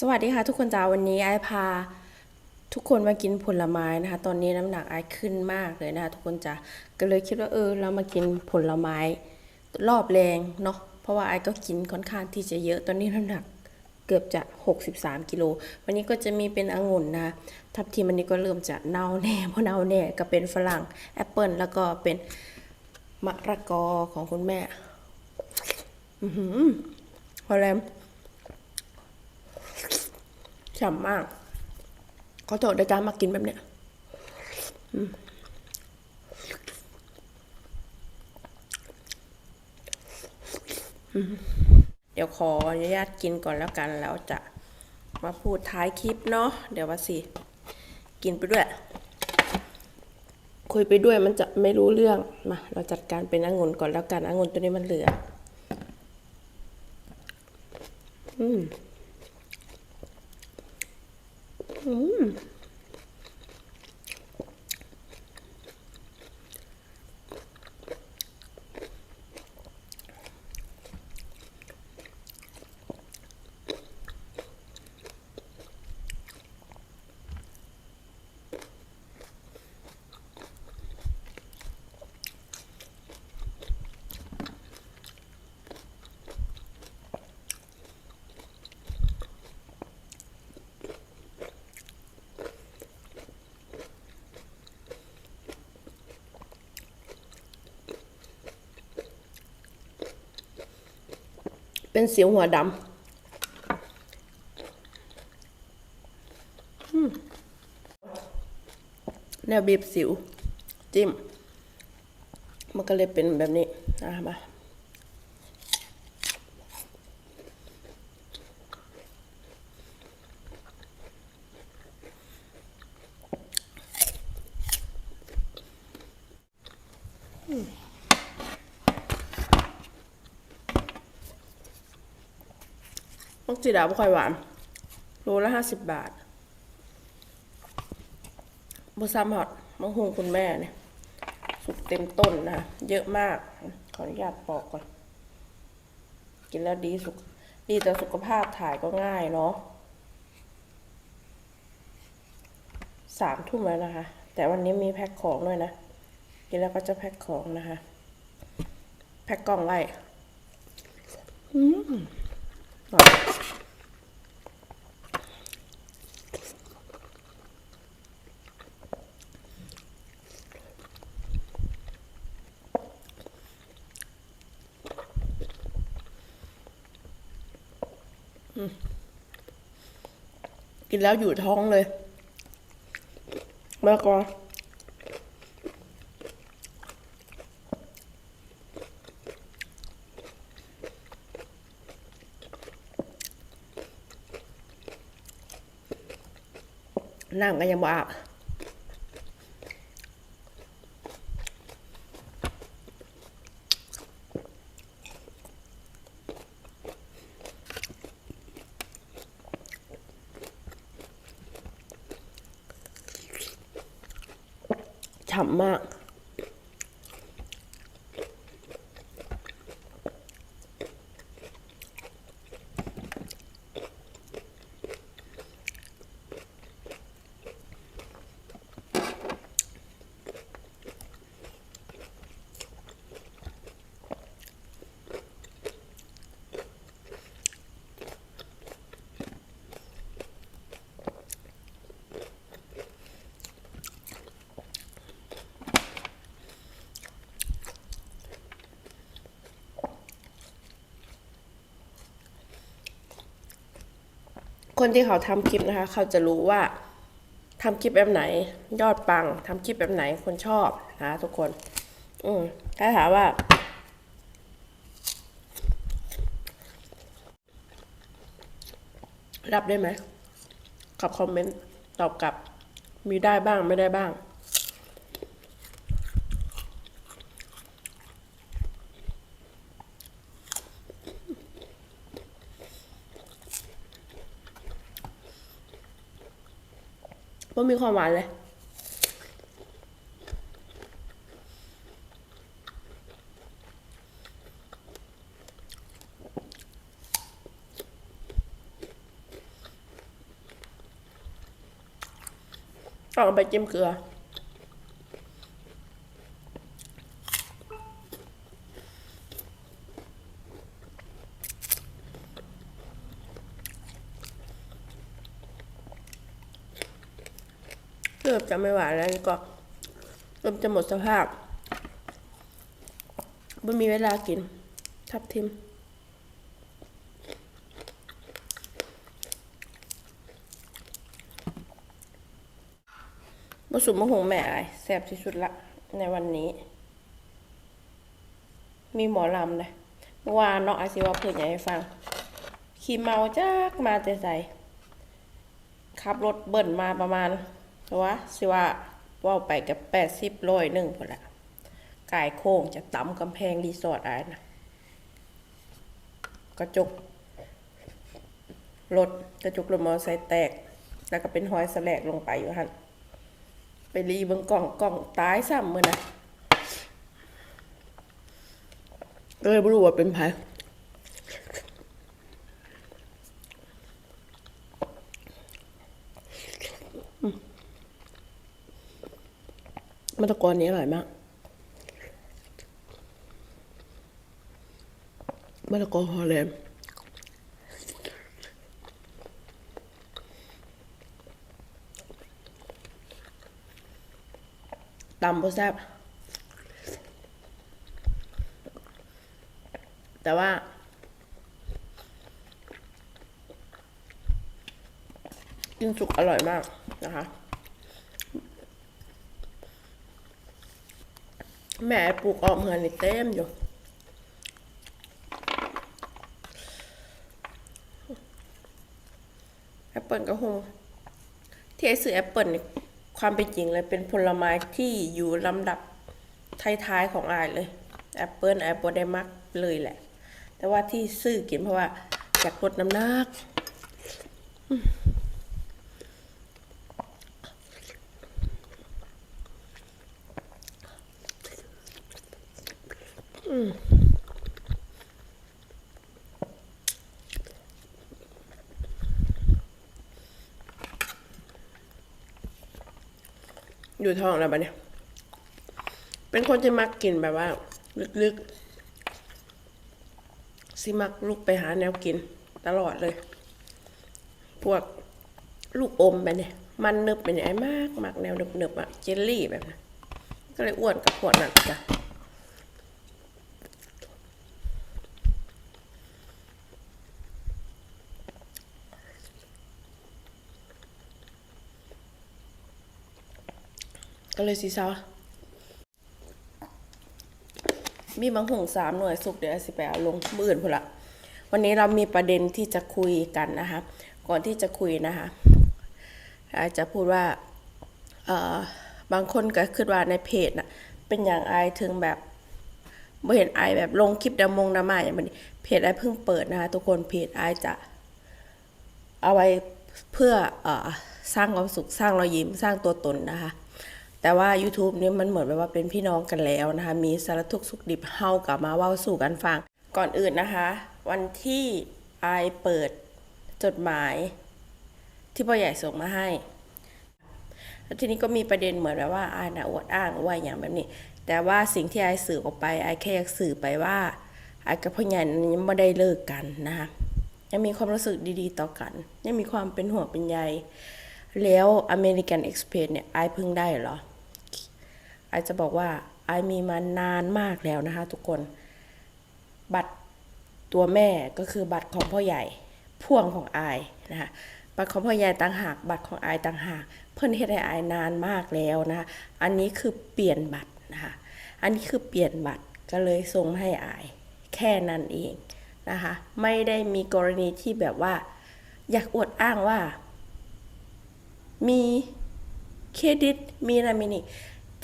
สวัสดีค่ะทุกคนจ้าวันนี้ไอพา ทุกคนมากินผลไม้นะคะ ตอนนี้น้ำหนักไอขึ้นมากเลยนะคะ ทุกคนจ้าก็เลยคิดว่าเออ เรามากินผลไม้รอบแรงเนาะเพราะว่าไอก็กินค่อนข้างที่จะเยอะตอนนี้น้ำหนักเกือบจะ 63 กิโล วันนี้ก็จะมีเป็นองุ่นนะคะทับทีมันนี้ก็เริ่มจะเน่าแน่เพราะเน่าแน่ก็เป็นฝรั่งแอปเปิลแล้วก็เป็นมะระกอของคุณแม่ อือหือพอแล้ว ฉ่ำมาก ขอโทษด้วยจ้ามากินแบบเนี้ยเดี๋ยวขออนุญาตกินก่อนแล้วกันแล้วจะมาพูดท้ายคลิปเนาะเดี๋ยวว่าสิ กินไปด้วย คุยไปด้วยมันจะไม่รู้เรื่องมาเราจัดการเป็นองุ่นก่อนแล้วกันองุ่นตัวนี้มันเหลือ อืม Mm. เป็นสิวหัวดำแนวบีบสิว จิ้ม มันก็เลยเป็นแบบนี้นะมา มักจีดาบ่ค่อยหวานโลละห้าสิบบาทบซ้ำหอดมังหุงคุณแม่เนี่ย สุกเต็มต้นนะเยอะมาก ขออนุญาตปอกก่อน กินแล้วดีสุข ดีต่อสุขภาพถ่ายก็ง่ายเนาะสามทุ่มแล้วนะคะ แต่วันนี้มีแพ็คของด้วยนะ กินแล้วก็จะแพ็คของนะคะ แพ็คกล่องไว้อืม อร่อยกินแล้วอยู่ท้องเลยแล้วก็ น้ำก็ยังบ่อาบฉ่ำมาก คนที่เขาทำคลิปนะคะ เขาจะรู้ว่าทำคลิปแบบไหน ยอดปังทำคลิปแบบไหนคนชอบนะทุกคน อืมถ้าถามว่า รับได้ไหมกับคอมเมนต์ตอบกลับมีได้บ้างไม่ได้บ้าง ว่ามีความหวานเลยต่อไปจิ้มเกลือ เริ่มจะไม่หวานแล้วก็เริ่มจะหมดสภาพไม่มีเวลากิน ทับทิมมะสุมมะหงแม่ไอายแซ่บที่สุดละ ในวันนี้ มีหมอลำเลยเมื่อวานเนาะไอซิว่าเพื่อนอยากให้ฟัง ขี่เมาจากมาแต่ใส่ขับรถเบิ่นมาประมาณ ว่าสิว่าว่าไปกับแปดสิบร้อยหนึ่งพอละกายโค้งจากต่ำกำแพงรีสอร์ทอะไรนะกระจกรถกระจกรถมอเตอร์ไซค์แตก แล้วก็เป็นหอยสแลกลงไปอยู่หันไปรีเบิงกล่องกล่องตายซ้ำมือนะเลยไม่รู้ว่าเป็นไผอืมมะ ตะกอนนี้อร่อยมากมะละกอฮอลแลนด์ตำบ่แซ่บแต่ว่า กินสุกอร่อยมากนะคะ แม่ปลูกออมเหือนนี่เต็มอยู่แอปเปิลก็คงที่ไอซื้อแอปเปิลนี่ความเป็นจริงเลยเป็นผลไม้ที่อยู่ลำดับท้ายๆของอายเลยแอปเปิลแอปเปิลได้มักเลยแหละ แต่ว่าที่ซื้อกินเพราะว่าอยากลดน้ำหนัก อยู่ท้องแล้วบะเนี่ย เป็นคนที่มักกินแบบว่า ลึกๆสิมักลุกไปหาแนวกิน ตลอดเลย พวกลูกอมแบบเนี่ย มันนึบเป็นไอ้มากมากแนวนึบๆอะเจลลี่แบบนั้นก็เลยอ้วนกับขวดนั่นจ้ะ ก็เลยสีเซามีบางห่วงสามหน่วยสุกเดี๋ยวสิไปเอาลงมืออื่นพุ่นละวันนี้เรามีประเด็นที่จะคุยกันนะคะ ก่อนที่จะคุยนะคะอาจจะพูดว่าบางคนก็คิดว่าในเพจน่ะเป็นอย่างไอถึงแบบบ่เห็นไอแบบลงคลิปดำมงดรามาอย่างนี้เพจไอเพิ่งเปิดนะคะทุกคนเพจไอจะเอาไว้เพื่ออสร้างความสุขสร้างรอยยิ้มสร้างตัวตนนะคะ แต่ว่า YouTube นี่มันเหมือนแบบว่าเป็นพี่น้องกันแล้วนะคะ มีสารทุกสุขดิบเฮากลับมาเว้าสู่กันฟัง ก่อนอื่นนะคะ วันที่ไอเปิดจดหมาย ที่พ่อใหญ่ส่งมาให้แล้วทีนี้ก็มีประเด็นเหมือนแบบว่าไอายนะอวดอ้างว่าอย่างแบบนี้ แต่ว่าสิ่งที่ไอสื่อออกไปไอแค่อยากสื่อไปว่าไอกับพ่อใหญ่ยังไม่ได้เลิกกันนะคะยังมีความรู้สึกดีๆต่อกัน ยังมีความเป็นห่วงเป็นใยแล้วอเมริกันเอ็กซ์เพรสเนี่ยไอเพิ่งได้เหรอ ไอายจะบอกว่าไอมีมานานมากแล้วนะคะ ทุกคน บัตรตัวแม่ก็คือบัตรของพ่อใหญ่พ่วงของไอนะคะบัตรของพ่อใหญ่ต่างหาก บัตรของไอต่างหาก เพิ่นเฮ็ดให้อนานมากแล้วนะคะอันนี้คือเปลี่ยนบัตรนะคะอันนี้คือเปลี่ยนบัตรก็เลยส่งให้อาย แค่นั้นเองนะคะไม่ได้มีกรณีที่แบบว่า อยากอวดอ้างว่า มีเครดิตมีอะไรมีนี่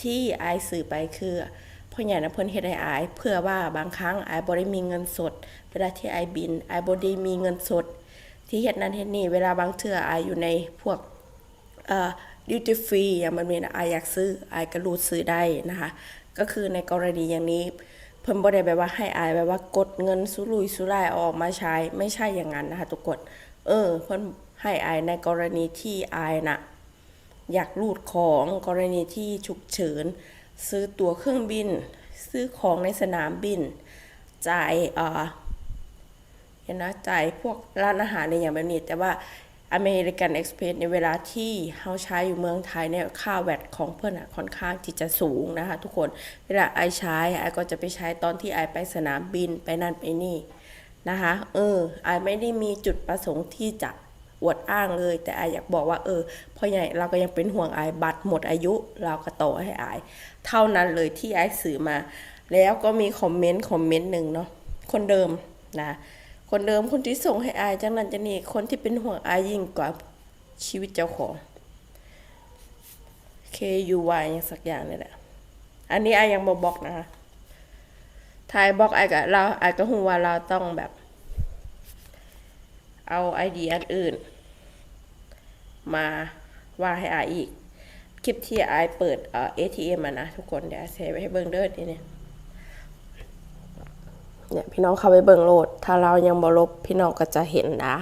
ที่อายสื่อไปคือพ่อใหญ่นะเพิ่นเฮ็ดให้อาย เพื่อว่าบางครั้งอายบ่ได้มีเงินสด เวลาที่อายบินอายบ่ได้มีเงินสด ที่เฮ็ดนั้นเฮ็ดนี่เวลาบางเทื่ออายอยู่ในพวกเอ่อดิวตี้ฟรีอย่างมันมีนะอายอยากซื้ออายก็รูดซื้อได้นะคะ ก็คือในกรณีอย่างนี้เพิ่นบ่ได้แบบว่าให้อายแบบว่ากดเงินสุรุ่ยสุร่ายออกมาใช้ไม่ใช่อย่างนั้นนะคะทุกคนเออเพิ่นให้อายในกรณีที่อายน่ะ อยากรูดของกรณีที่ฉุกเฉิน ซื้อตั๋วเครื่องบิน ซื้อของในสนามบิน จ่ายเออเห็นนะจ่ายพวกร้านอาหารในอย่างแบบนี้ แต่ว่าอเมริกันเอ็กซ์เพรสในเวลาที่เขาใช้อยู่เมืองไทยเนี่ยค่าแวดของเพื่อนอะค่อนข้างที่จะสูงนะคะทุกคนเวลาไอใช้ไอก็จะไปใช้ตอนที่ไอไปสนามบินไปนั่นไปนี่นะคะเออไอไม่ได้มีจุดประสงค์ที่จะ อวดอ้างเลย แต่ไออยากบอกว่าเออพ่อใหญ่เราก็ยังเป็นห่วงไอบัตรหมดอายุเราก็ต่อให้ไอเท่านั้นเลยที่ไอสื่อมา แล้วก็มีคอมเมนต์คอมเมนต์หนึ่งเนาะคนเดิมนะคนเดิมคนที่ส่งให้อายจังนั้นจะนี่คนที่เป็นห่วงอายยิ่งกว่าชีวิตเจ้าของ KUY อย่างสักอย่างนี่แหละอันนี้อายยังบอบอกนะคะทายบอกอายกับเราอายก็หูว่าเราต้องแบบ เอาไอเดียอันอื่น มาว่าให้อายอีก คลิปที่อายเปิดเอ่อ ATM อะนะทุกคนเดี๋ยวเซฟไว้ให้เบิ่งเด้อนี่เนี่ยเนี่ยพี่น้องเข้าไปเบิ่งโหลด ถ้าเรายังบ่ลบพี่น้องก็จะเห็นนะ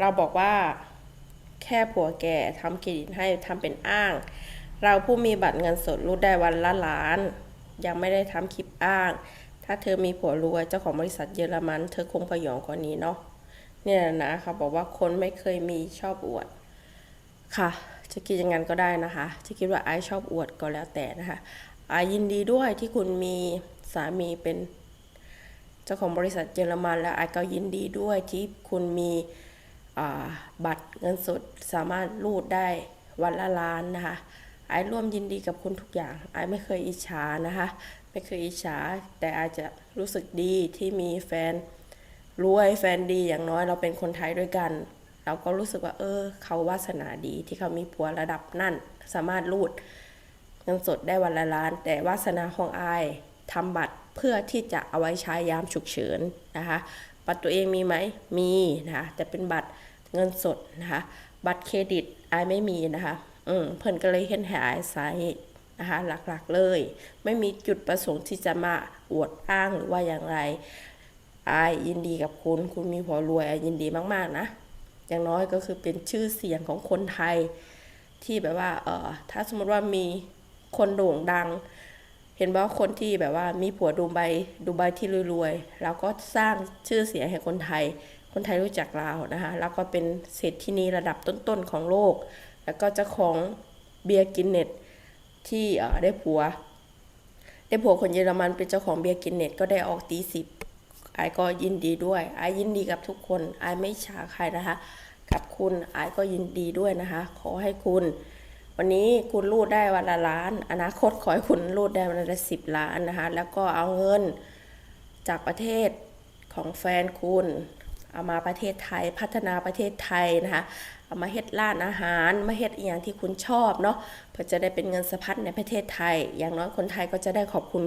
เราบอกว่าแค่ผัวแก่ทำเครดิตให้ทำเป็นอ้าง เราผู้มีบัตรเงินสดรูดได้วันละล้าน ยังไม่ได้ทำคลิปอ้าง ถ้าเธอมีผัวรวยเจ้าของบริษัทเยอรมัน เธอคงประยองกว่านี้เนาะ เนี่ยนะเขาบอกว่าคนไม่เคยมีชอบอวดค่ะ จะคิดอย่างนั้นก็ได้นะคะ จะคิดว่าไอซ์ชอบอวดก็แล้วแต่นะคะไอายยินดีด้วยที่คุณมีสามีเป็นเจ้าของบริษัทเยอรมันและไอก็ยินดีด้วยที่คุณมีบัตรเงินสดสามารถรูดได้วันละล้านนะคะไอร่วมยินดีกับคุณทุกอย่างไอไม่เคยอิจฉานะคะ ไม่เคยอิจฉาแต่อาจจะรู้สึกดีที่มีแฟน รวยแฟนดีอย่างน้อยเราเป็นคนไทยด้วยกัน เราก็รู้สึกว่า เออ เขาวาสนาดีที่เขามีผัวระดับนั่น สามารถรูดเงินสดได้วันละล้าน แต่วาสนาของอายทำบัตรเพื่อที่จะเอาไว้ใช้ยามฉุกเฉินนะคะบัตรตัวเองมีไหมมีนะคะแต่เป็นบัตรเงินสดนะคะบัตรเครดิตอายไม่มีนะคะอืมเพิ่นก็เลยเห็นหายใช้นะคะหลักๆเลย ไม่มีจุดประสงค์ที่จะมาอวดอ้างหรือว่าอย่างไร อายยินดีกับคุณ คุณมีผัวรวยอายยินดีมากๆนะ อย่างน้อยก็คือเป็นชื่อเสียงของคนไทยที่แบบว่า เออถ้าสมมติว่ามีคนโด่งดัง เห็นว่าคนที่แบบว่ามีผัวดูไบดูไบที่รวยๆแล้วก็สร้างชื่อเสียงให้คนไทย คนไทยรู้จักเรานะคะ แล้วก็เป็นเศรษฐินีระดับต้นๆของโลก แล้วก็เจ้าของเบียร์กินเน็ตที่ได้ผัว ได้ผัวคนเยอรมันเป็นเจ้าของเบียร์กินเน็ตก็ได้ออกตีสิบ ไอายก็ยินดีด้วยไอายยินดีกับทุกคนไอายไม่ฉาใครนะคะ กับคุณไอายก็ยินดีด้วยนะคะ ขอให้คุณ วันนี้คุณรูดได้วันละล้าน อนาคตขอให้คุณรูดได้วันละสิบล้านนะคะ แล้วก็เอาเงินจากประเทศของแฟนคุณ เอามาประเทศไทยพัฒนาประเทศไทยนะคะ เอามาเฮ็ดร้านอาหารมาเฮ็ดอย่างที่คุณชอบเนาะเพื่อจะได้เป็นเงินสะพัดในประเทศไทย อย่างน้อยคนไทยก็จะได้ขอบคุณ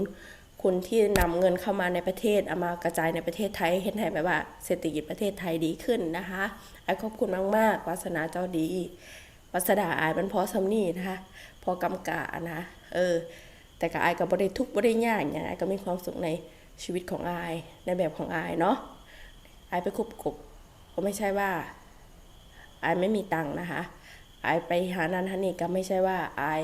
คุณที่นำเงินเข้ามาในประเทศเอามากระจายในประเทศไทยเห็นให้แบบว่าเศรษฐกิจประเทศไทยดีขึ้นนะคะไอ้ขอบคุณมากๆวาสนาเจ้าดีวัสดาอายมันพอสำนี่นะคะพอกำกานะเออแต่กับอายกับบริทุกบริยากอย่างอายก็มีความสุขในชีวิตของอายในแบบของอายเนาะอายไปคุบกบก็ไม่ใช่ว่าอายไม่มีตังค์นะคะอายไปหานันทานี่ก็ไม่ใช่ว่าอาย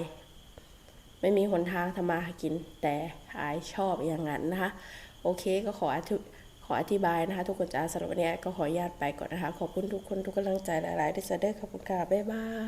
ไม่มีหนทางทำมาหากิน แต่อายชอบอย่างนั้นนะคะ โอเคก็ขอขออธิบายนะคะ ทุกคนจ้าสำหรับวันนี้ก็ขออนุญาตไปก่อนนะคะ ขอบคุณทุกคนทุกกำลังใจหลายๆที่จะได้ขอบคุณค่ะบ๊ายบาย